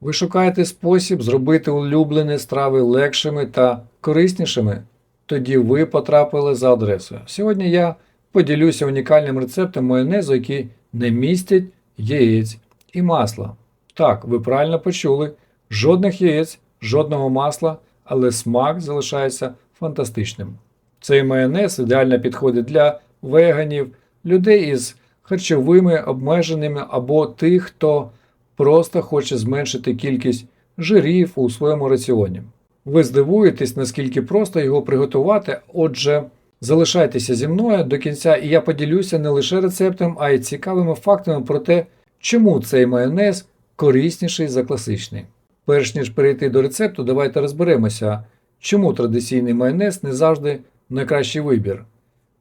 Ви шукаєте спосіб зробити улюблені страви легшими та кориснішими? Тоді ви потрапили за адресою. Сьогодні я поділюся унікальним рецептом майонезу, який не містить яєць і масла. Так, ви правильно почули: жодних яєць, жодного масла, але смак залишається фантастичним. Цей майонез ідеально підходить для веганів, людей із харчовими обмеженнями або тих, хто просто хоче зменшити кількість жирів у своєму раціоні. Ви здивуєтесь, наскільки просто його приготувати, отже, залишайтеся зі мною до кінця, і я поділюся не лише рецептом, а й цікавими фактами про те, чому цей майонез корисніший за класичний. Перш ніж перейти до рецепту, давайте розберемося, чому традиційний майонез не завжди найкращий вибір.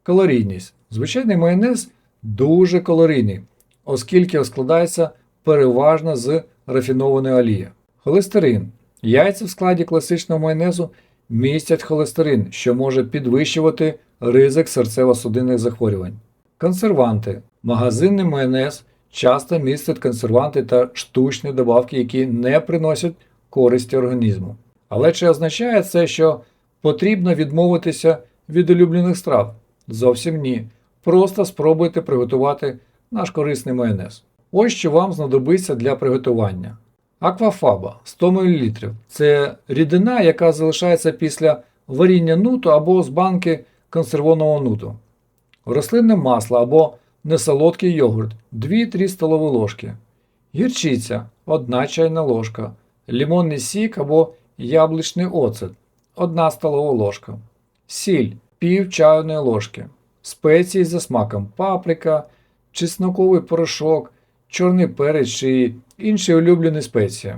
Калорійність. Звичайний майонез дуже калорійний, оскільки складається переважно з рафінованої олії. Холестерин. Яйця в складі класичного майонезу містять холестерин, що може підвищувати ризик серцево-судинних захворювань. Консерванти. Магазинний майонез часто містить консерванти та штучні добавки, які не приносять користі організму. Але чи означає це, що потрібно відмовитися від улюблених страв? Зовсім ні. Просто спробуйте приготувати наш корисний майонез. Ось що вам знадобиться для приготування. Аквафаба 100 мл. Це рідина, яка залишається після варіння нуту або з банки консервованого нуту. Рослинне масло або несолодкий йогурт 2-3 столові ложки. Гірчиця 1 чайна ложка. Лимонний сік або яблучний оцет 1 столова ложка. Сіль пів чайної ложки. Спеції за смаком паприка, чесноковий порошок, чорний перець чи інші улюблені спеції.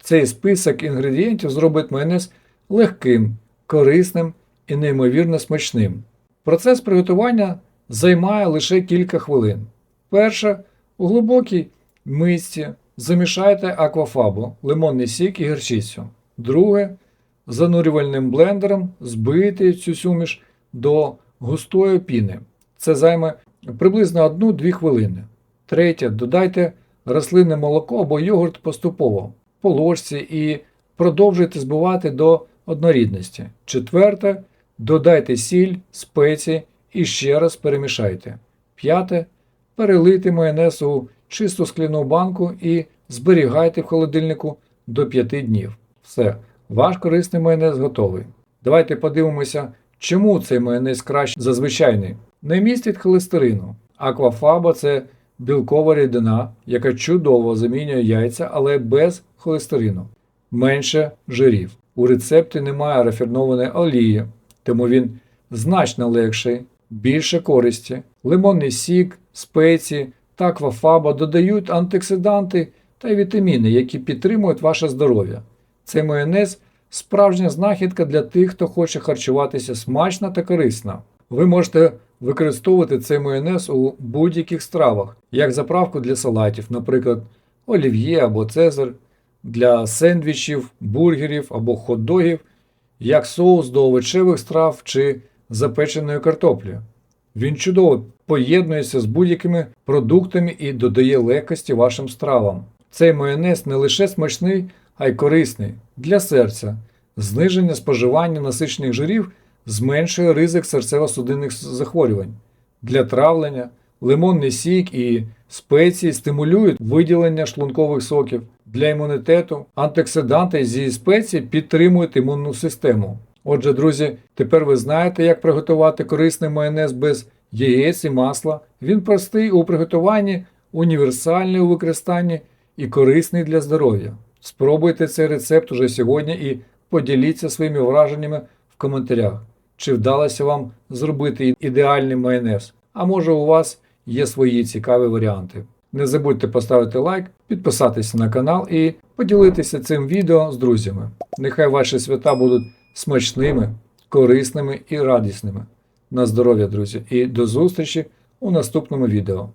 Цей список інгредієнтів зробить майонез легким, корисним і неймовірно смачним. Процес приготування займає лише кілька хвилин. Перше, у глибокій мисці замішайте аквафабу, лимонний сік і гірчицю. Друге, занурювальним блендером збийте цю суміш до густої піни. Це займе приблизно 1-2 хвилини. Третє, додайте рослинне молоко або йогурт поступово по ложці і продовжуйте збивати до однорідності. Четверте, додайте сіль, спеції і ще раз перемішайте. П'яте, перелийте майонез у чисту скляну банку і зберігайте в холодильнику до 5 днів. Все, ваш корисний майонез готовий. Давайте подивимося, чому цей майонез краще за звичайний. Не містить холестерину. Аквафаба це білкова рідина, яка чудово замінює яйця, але без холестерину. Менше жирів. У рецепті немає рафінованої олії, тому він значно легший, більше користі. Лимонний сік, спеції та аквафаба додають антиоксиданти та вітаміни, які підтримують ваше здоров'я. Цей майонез справжня знахідка для тих, хто хоче харчуватися смачно та корисно. Ви можете використовувати цей майонез у будь-яких стравах, як заправку для салатів, наприклад, олів'є або цезар, для сендвічів, бургерів або хот-догів, як соус до овочевих страв чи запеченої картоплі. Він чудово поєднується з будь-якими продуктами і додає легкості вашим стравам. Цей майонез не лише смачний, а й корисний для серця. Зниження споживання насичених жирів зменшує ризик серцево-судинних захворювань. Для травлення лимонний сік і спеції стимулюють виділення шлункових соків. Для імунітету антиоксиданти зі спецій підтримують імунну систему. Отже, друзі, тепер ви знаєте, як приготувати корисний майонез без яєць і масла. Він простий у приготуванні, універсальний у використанні і корисний для здоров'я. Спробуйте цей рецепт уже сьогодні і поділіться своїми враженнями в коментарях. Чи вдалося вам зробити ідеальний майонез? А може у вас є свої цікаві варіанти. Не забудьте поставити лайк, підписатися на канал і поділитися цим відео з друзями. Нехай ваші свята будуть смачними, корисними і радісними. На здоров'я, друзі, і до зустрічі у наступному відео.